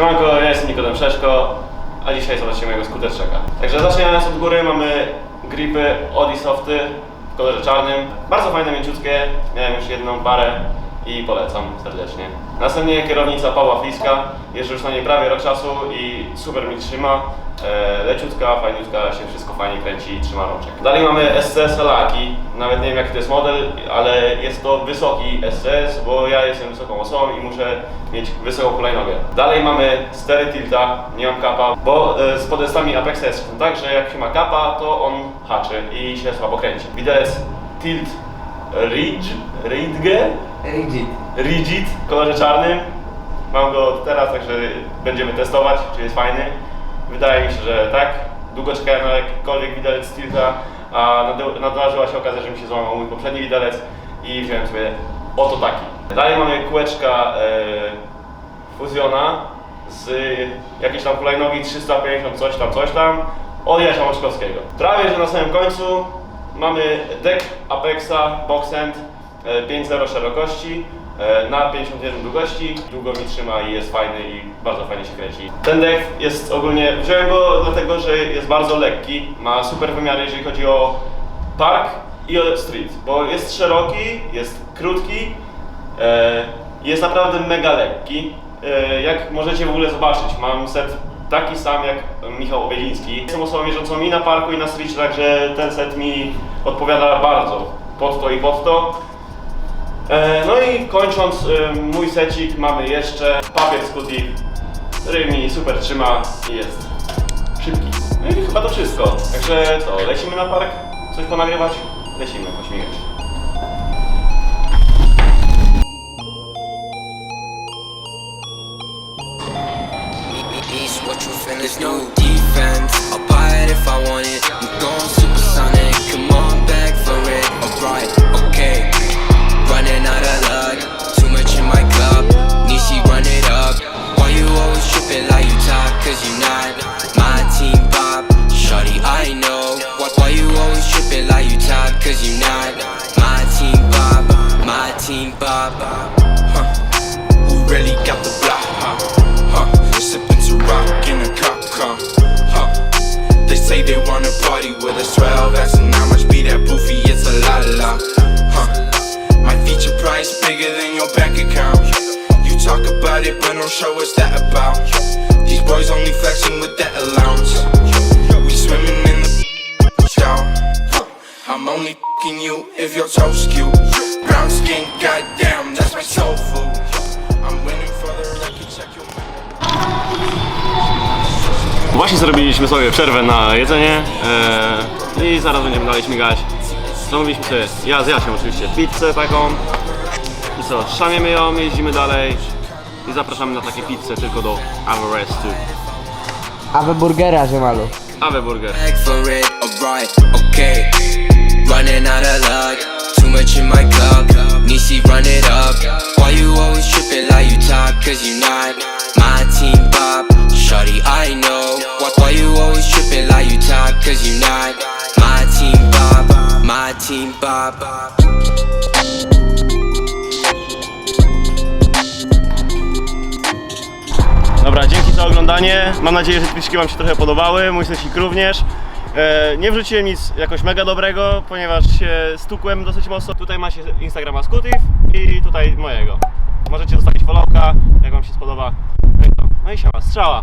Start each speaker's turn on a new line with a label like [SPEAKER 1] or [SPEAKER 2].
[SPEAKER 1] Siemanko, ja jestem Nikodem Szeszko, a dzisiaj zobaczymy mojego skuteczeka. Także zaczynając od góry mamy gripy Odi Softy w kolorze czarnym. Bardzo fajne, mięciutkie, miałem już jedną parę i polecam serdecznie. Następnie kierownica Pawła Fliska, jeżdżę już na niej prawie rok czasu i super mi trzyma. E, leciutka, fajniutka, się wszystko fajnie kręci, trzyma rączek. Dalej mamy SCS Laki, nawet nie wiem jaki to jest model, ale jest to wysoki SCS, bo ja jestem wysoką osobą i muszę mieć wysoką hulajnogę. Dalej mamy stery tilta, nie mam kapa, bo e, z podestami Apexa jest tak, że jak się ma kapa, to on haczy i się słabo kręci. Widelec tilt Ridge, Ridge,
[SPEAKER 2] Rigid.
[SPEAKER 1] Rigid w kolorze czarnym. Mam go teraz, także będziemy testować, czy jest fajny. Wydaje mi się, że tak. Długo czekałem na jakikolwiek widelec Stilta, a nade- nadarzyła się okazja, że mi się złamał mój poprzedni widelec i wziąłem sobie oto taki. Dalej mamy kółeczka e, Fuziona z jakiejś tam hulajnogi 350 coś tam, coś tam od Jasia Moczkowskiego. Prawie, że na samym końcu mamy deck Apexa Boxend 5.0 szerokości e, na 51 długości. Długo mi trzyma i jest fajny i bardzo fajnie się kręci. Ten deck jest ogólnie, wziąłem go dlatego, że jest bardzo lekki, ma super wymiary jeżeli chodzi o park i o street, bo jest szeroki, jest krótki, e, jest naprawdę mega lekki. E, jak możecie w ogóle zobaczyć, mam set taki sam jak Michał Obieliński. Jestem osobą jeżdżącą i na parku i na street, także ten set mi odpowiada bardzo pod to i pod to. E, No i kończąc e, mój secik mamy jeszcze papier z Kuti, który mi super trzyma i jest szybki. No i chyba to wszystko. Także co, lecimy na park? Coś ponagrywać? Lecimy, pośmigać.
[SPEAKER 3] What you defense. I'll buy it if I want it. About. These boys only flexing with that allowance. We swimming in the shower. I'm only fing you if. Brown skin, goddamn, that's my soul food.
[SPEAKER 1] Właśnie zrobiliśmy sobie przerwę na jedzenie e, i zaraz będziemy dalej śmigać. Zamówiliśmy sobie, ja z Jasiem oczywiście, pizzę taką i co, szamiemy ją, jeździmy dalej i zapraszamy na takie pizze tylko do Averestu.
[SPEAKER 2] A we burgera, ziemalu.
[SPEAKER 1] Ave Burger.
[SPEAKER 3] back for it, alright, okay. Running out of luck, too much in my cup. Nishi, run it up. Why you always tripping like you top? Cause you not my team Bob. Shorty, I know. Why, why you always tripping like you top? Cause you not my team Bob. My team Bob.
[SPEAKER 1] Mam nadzieję, że kliczki Wam się trochę podobały, mój sesik również. E, nie wrzuciłem nic jakoś mega dobrego, ponieważ się stukłem dosyć mocno. Tutaj macie Instagrama Scutif i tutaj mojego. Możecie zostawić followka, jak Wam się spodoba. No i siema, strzała.